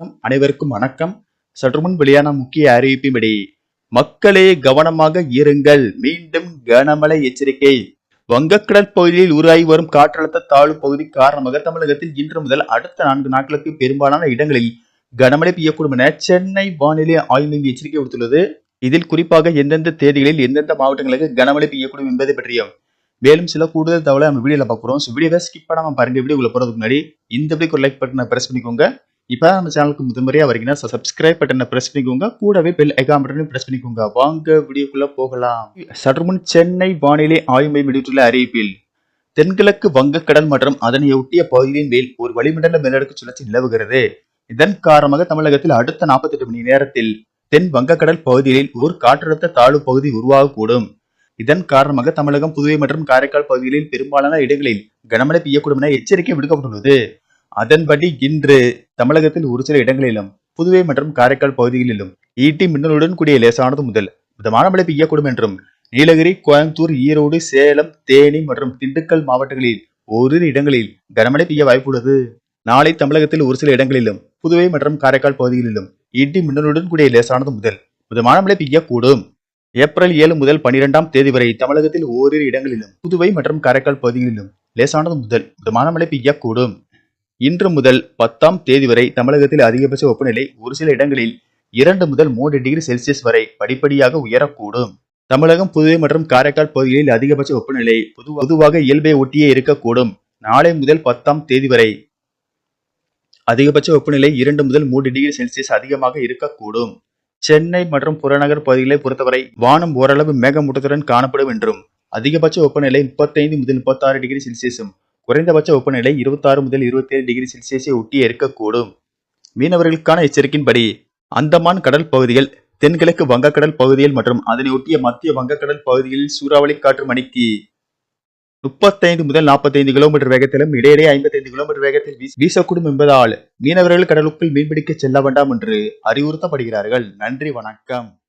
அனைவருக்கும் வணக்கம். சற்றுமுன் வெளியான முக்கிய அறிவிப்பின்படி மக்களே கவனமாக இருங்கள். மீண்டும் கனமழை எச்சரிக்கை. வங்கக்கடல் பகுதியில் உருவாகி வரும் காற்றழுத்த தாழ்வு பகுதி காரணமாக தமிழகத்தில் இன்று முதல் அடுத்த நான்கு நாட்களுக்கு பெரும்பாலான இடங்களில் கனமழை பெய்யக்கூடும் என சென்னை வானிலை ஆய்வு மையம் எச்சரிக்கை விடுத்துள்ளது. இதில் குறிப்பாக எந்தெந்த தேதிகளில் எந்தெந்த மாவட்டங்களுக்கு கனமழை பெய்யக்கூடும் என்பதை பற்றியும் மேலும் சில கூடுதல் தகவலை நம்ம வீடியோல பார்க்குறோம் ஸோ வீடியோவை ஸ்கிப் பண்ணாமல் பாருங்க. வீடியோக்குள்ள போறதுக்கு முன்னாடி இந்த வீடியோக்கு லைக் பட்டனை ப்ரெஸ் பண்ணிக்கோங்க. இப்போ நம்ம சேனலுக்கு முதன்முறையாக வரீங்கன்னா சப்ஸ்கிரைப் பட்டனை ப்ரெஸ் பண்ணிக்கோங்க. கூடவே பெல் ஐகான் பட்டனையும் ப்ரெஸ் பண்ணிக்கோங்க. வாங்க வீடியோக்குள்ளே போகலாம். சற்றுமுன் சென்னை வானிலை ஆய்வு மையம் வெளியிட்டுள்ள அறிவிப்பில் தென்கிழக்கு வங்கக்கடல் மற்றும் அதனையொட்டிய பகுதியின் மேல் ஒரு வளிமண்டல மேலடுக்கு சுழற்சி நிலவுகிறது. இதன் காரணமாக தமிழகத்தில் அடுத்த 48 மணி நேரத்தில் தென் வங்கக்கடல் பகுதிகளில் ஒரு காற்றழுத்த தாழ்வு பகுதி உருவாகக்கூடும். இதன் காரணமாக தமிழகம் புதுவை மற்றும் காரைக்கால் பகுதிகளில் பெரும்பாலான இடங்களில் கனமழை பெய்யக்கூடும் என எச்சரிக்கை விடுக்கப்பட்டுள்ளது. அதன்படி இன்று தமிழகத்தில் ஒரு சில இடங்களிலும் புதுவை மற்றும் காரைக்கால் பகுதிகளிலும் ஈட்டி மின்னலுடன் கூடிய லேசானது முதல் மிதமான மழை பெய்யக்கூடும் என்றும் நீலகிரி கோயம்புத்தூர் ஈரோடு சேலம் தேனி மற்றும் திண்டுக்கல் மாவட்டங்களில் ஓரிரு இடங்களில் கனமழை பெய்ய வாய்ப்புள்ளது நாளை தமிழகத்தில் ஒரு சில இடங்களிலும் புதுவை மற்றும் காரைக்கால் பகுதிகளிலும் இடி மின்னலுடன் கூடிய லேசானது முதல் மிதமான மழை பெய்யக்கூடும். ஏப்ரல் ஏழு முதல் பனிரெண்டாம் தேதி வரை தமிழகத்தில் ஓரிரு இடங்களிலும் புதுவை மற்றும் காரைக்கால் பகுதிகளிலும் லேசானது முதல் மிதமான மழை பெய்யக்கூடும். இன்று முதல் பத்தாம் தேதி வரை தமிழகத்தில் அதிகபட்ச வெப்பநிலை ஒரு சில இடங்களில் இரண்டு முதல் மூன்று டிகிரி செல்சியஸ் வரை படிப்படியாக உயரக்கூடும். தமிழகம் புதுவை மற்றும் காரைக்கால் பகுதிகளில் அதிகபட்ச வெப்பநிலை பொதுவாக இயல்பை ஒட்டியே இருக்கக்கூடும். நாளை முதல் பத்தாம் தேதி வரை அதிகபட்ச வெப்பநிலை இரண்டு முதல் மூன்று டிகிரி செல்சியஸ் அதிகமாக இருக்கக்கூடும். சென்னை மற்றும் புறநகர் பகுதிகளை பொறுத்தவரை வானம் ஓரளவு மேகமூட்டத்துடன் காணப்படும் என்றும் அதிகபட்ச வெப்பநிலை முப்பத்தைந்து முதல் முப்பத்தாறு டிகிரி செல்சியஸும் குறைந்தபட்ச வெப்பநிலை இருபத்தாறு முதல் இருபத்தேழு டிகிரி செல்சியஸை ஒட்டியே இருக்கக்கூடும். மீனவர்களுக்கான எச்சரிக்கையின்படி அந்தமான் கடல் பகுதிகள் தென்கிழக்கு வங்கக்கடல் பகுதிகள் மற்றும் அதனை ஒட்டிய மத்திய வங்கக்கடல் பகுதிகளில் சூறாவளி காற்று மணிக்கு முப்பத்தைந்து முதல் நாற்பத்தைந்து கிலோமீட்டர் வேகத்திலும் இடையிடையே ஐம்பத்தைந்து கிலோமீட்டர் வேகத்தில் வீச- வீசக்கூடும் என்பதால் மீனவர்கள் கடலுக்குள் மீன்பிடிக்க செல்ல வேண்டாம் என்று அறிவுறுத்தப்படுகிறார்கள். நன்றி வணக்கம்.